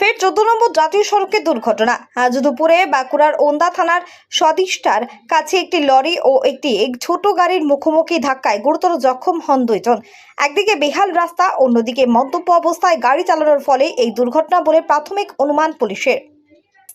ফের চোদ্দ নম্বর জাতীয় সড়কে দুর্ঘটনা। আজ দুপুরে বাঁকুড়ার ওন্দা থানার সদিষ্টার কাছে একটি লরি ও একটি ছোট গাড়ির মুখোমুখি ধাক্কায় গুরুতর জখম হন দুইজন। একদিকে বেহাল রাস্তা, অন্যদিকে মদ্যপ অবস্থায় গাড়ি চালানোর ফলে এই দুর্ঘটনা বলে প্রাথমিক অনুমান পুলিশের।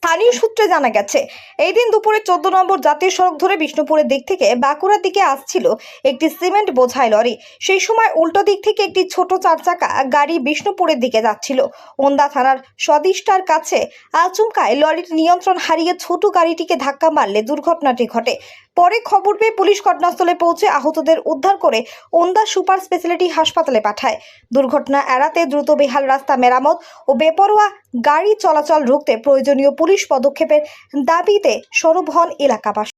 স্থানীয় সূত্রে জানা গেছে এই দিন দুপুরে চোদ্দ নম্বর জাতীয় সড়ক ধরে বিষ্ণুপুরের দিক থেকে বাঁকুড়ার দিকে আসছিল একটি সিমেন্ট বোঝাই লরি। সেই সময় উল্টো দিক থেকে একটি ছোট চার চাকা গাড়ি বিষ্ণুপুরের দিকে যাচ্ছিল। ওন্দা থানার সদিষ্টার কাছে আচমকায় লরির নিয়ন্ত্রণ হারিয়ে ছোট গাড়িটিকে ধাক্কা মারলে দুর্ঘটনাটি ঘটে। পরে খবর পেয়ে পুলিশ ঘটনাস্থলে পৌঁছে আহতদের উদ্ধার করে ওন্দা সুপার স্পেশালিটি হাসপাতালে পাঠায়। দুর্ঘটনা এড়াতে দ্রুত বেহাল রাস্তা মেরামত ও বেপরোয়া গাড়ি চলাচল রুখতে প্রয়োজনীয় পুলিশ পদক্ষেপের দাবিতে সরব হন এলাকাবাসী।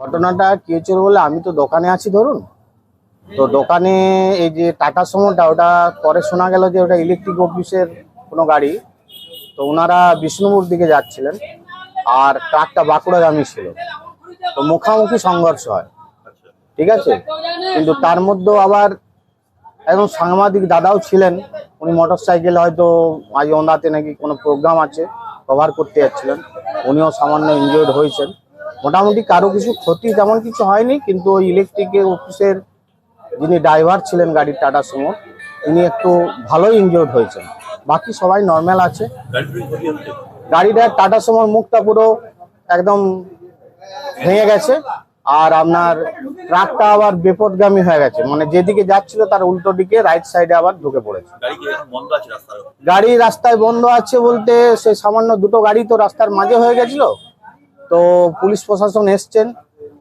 ঘটনাটা কি হয়েছিল বলে আমি তো দোকানে আছি, ধরুন। তো দোকানে এই যে টাটা সুমোটা, ওটা পরে শোনা গেল যে ওটা ইলেকট্রিক অফিসের কোনো গাড়ি। তো ওনারা বিষ্ণুপুর দিকে যাচ্ছিলেন, আর ট্রাকটা বাঁকুড়াগামী ছিল। তো মুখামুখি সংঘর্ষ হয়, ঠিক আছে? কিন্তু তার মধ্যেও আবার একজন সাংবাদিক দাদাও ছিলেন, উনি মোটর সাইকেলে হয়তো আজ ওনাতে নাকি কোনো প্রোগ্রাম আছে কভার করতে যাচ্ছিলেন, উনিও সামান্য ইনজিওর্ড হয়েছেন। মোটামুটি কারও কিছু ক্ষতি তেমন কিছু হয়নি, কিন্তু ওই ইলেকট্রিকের অফিসের যিনি ড্রাইভার ছিলেন গাড়ির টাটা সুমো, তিনি একটু ভালোই ইনজিওর্ড হয়েছেন। বাকি সবাই নর্মাল আছে। গাড়িটার টাটা সুমোর মুখটা পুরো একদম ভেঙে গেছে, আর আপনার ট্রাকটা আবার বিপদগামী হয়ে গেছে। মানে যেদিকে যাচ্ছিল তার উল্টো দিকে রাইট সাইডে আবার ঢুকে পড়েছে। গাড়ি রাস্তায় বন্ধ আছে বলতে সে সামান্য দুটো গাড়ি তো রাস্তার মাঝে হয়ে গেছিল। তো পুলিশ প্রশাসন এসছেন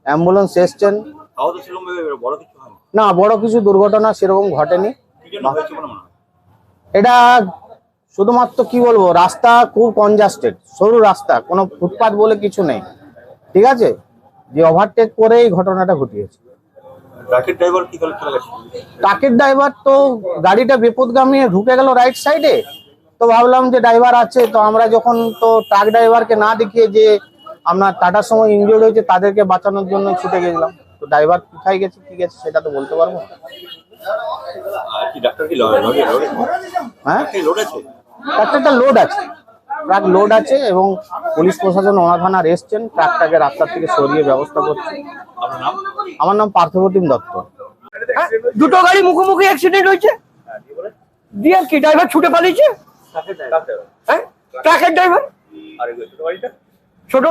অ্যাম্বুলেন্স এসছেন। না বড় কিছু দুর্ঘটনা সেরকম ঘটেনি। এটা শুধুমাত্র কি বলব রাস্তা খুব কনজাস্টেড সরু রাস্তা কোনো ফুটপাথ বলে কিছু নেই। ঠিক আছে? যে ওভারটেক করে এই ঘটনাটা ঘটিয়েছে ট্রাকের ড্রাইভার কি ট্রাকের তো গাড়িটা বিপদগামী ঢুকে গেল রাইট সাইডে তো ভাবলাম যে ড্রাইভার আছে তো আমরা যখন তো ট্রাক ড্রাইভারকে না দেখিয়ে যে আপনার টাটার সময় ইনজোর্ড হয়েছে তাদেরকে বাঁচানোর জন্য ছুটে গেছিলাম। তো ড্রাইভার কোথায় গেছে কি গেছে সেটা তো বলতে পারব হ্যাঁ? ট্রাকটা লোড আছে। ট্রাক লোড আছে এবং পুলিশ প্রশাসন ওনা থানার এসছেন ট্রাকটাকে রাস্তার থেকে সরিয়ে ব্যবস্থা করছে। আমার নাম পার্থপ্রতিম দত্ত। হ্যাঁ, দুটো গাড়ি মুখোমুখি অ্যাক্সিডেন্ট হয়েছে। দিয়ে কি ড্রাইভার ছুটে পালিয়েছে? হ্যাঁ ট্রাকের ড্রাইভার আর ছোট গাড়িটা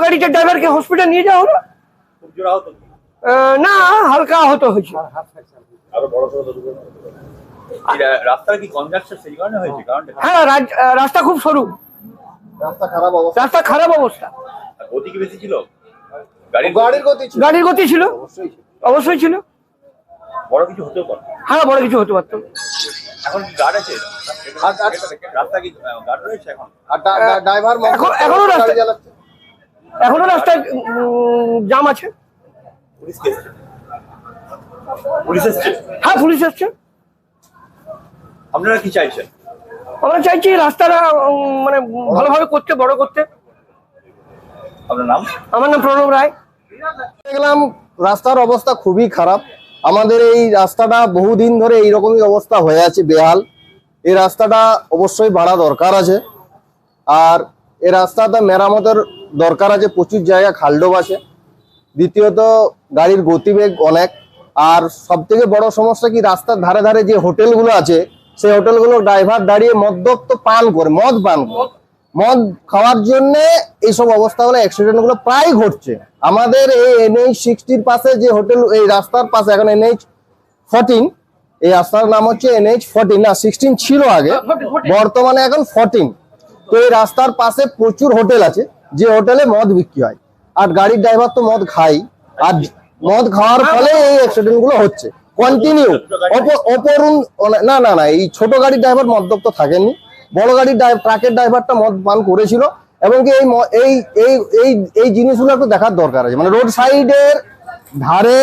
গাড়িটার ড্রাইভারকে হসপিটাল নিয়ে যাওয়া হলো? না হালকা আহত হয়েছে। হ্যাঁ রাস্তা খুব সরু। রাস্তা খারাপ অবস্থা। রাস্তা খারাপ অবস্থা। গতি কি বেশি ছিল? গাড়ি গাড়ির গতি? ছিল। গাড়ির গতি ছিল? অবশ্যই ছিল। বড় কিছু হতেও পারে হ্যাঁ বড় কিছু হতে পারতো। এখন কি গার্ড আছে? রাস্তা কি গার্ড রয়েছে এখন? আর ড্রাইভার এখন- এখনও রাস্তা- এখনও রাস্তায় জাম আছে। পুলিশ পুলিশ এসছে? হ্যাঁ পুলিশ এসছে। আপনারা কি চাইছেন? আমরা চাইছি রাস্তাটা মানে ভালোভাবে করতে বড় করতে। আপনার নাম? আমার নাম প্রণব রায়। দেখলাম রাস্তার অবস্থা খুবই খারাপ। আমাদের এই রাস্তাটা বহুদিন ধরে এইরকমই অবস্থা হয়ে আছে বেহাল। এই রাস্তাটা অবশ্যই বাড়া দরকার আছে। আর এ রাস্তাটা মেরামতের দরকার আছে প্রচুর জায়গা খালডোব আছে। দ্বিতীয়ত গাড়ির গতিবেগ অনেক। আর সব থেকে বড় সমস্যা কি রাস্তার ধারে ধারে যে হোটেলগুলো আছে সেই হোটেলগুলো ড্রাইভার দাঁড়িয়ে মদ্যপ্ত পান করে মদ পান করে। মদ। খাওয়ার জন্য এইসব অবস্থাগুলো অ্যাক্সিডেন্টগুলো প্রায় ঘটছে। আমাদের এই এনএইচ সিক্সটির পাশে যে হোটেল এই রাস্তার পাশে এখন এনএইচ ফোরটিন এই রাস্তার নাম হচ্ছে এনএইচ ফোরটিন না সিক্সটিন ছিল আগে। বর্তমানে এখন ফোরটিন তো এই রাস্তার পাশে প্রচুর হোটেল আছে যে হোটেলে মদ বিক্রি হয়। আর গাড়ির ড্রাইভার তো মদ খাই আর মদ খাওয়ার ফলে এই অ্যাক্সিডেন্টগুলো হচ্ছে। কন্টিনিউ অপরুণ না না না এই ছোট গাড়ির ড্রাইভার মদ্যপ তো থাকেননি। বড় গাড়ির ট্রাকের ড্রাইভারটা মদ পান করেছিল। এবং কি এই এই এই এই এই জিনিসগুলো একটু দেখার দরকার আছে। মানে রোড সাইডের ধারে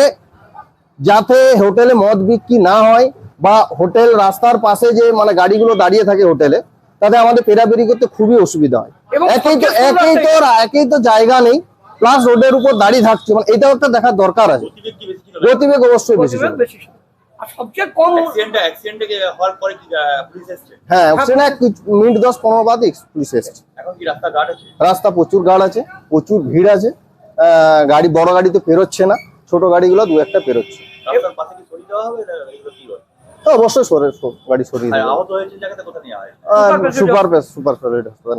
যাতে হোটেলে মদ বিক্রি না হয় বা হোটেল রাস্তার পাশে যে মানে গাড়িগুলো দাঁড়িয়ে থাকে হোটেলে তাতে আমাদের পেরাপেরি করতে খুবই অসুবিধা হয়। একই তো একই তো একই তো জায়গা নেই। প্লাস রোডের উপর দাঁড়িয়ে থাকছে মানে এটাও একটা দেখার দরকার আছে। গতিবেগ অবশ্যই বেশি হ্যাঁ মিনিট দশ পনেরো বাদে পুলিশ এসছে। রাস্তা গার্ড আছে? রাস্তা প্রচুর গার্ড আছে প্রচুর ভিড় আছে। আহ, গাড়ি বড় গাড়ি তো পেরোচ্ছে না ছোট গাড়িগুলো দু একটা পেরোচ্ছে। তো অবশ্যই গাড়ি সরিয়ে হয়? সুপার সুপার হাসপাতাল।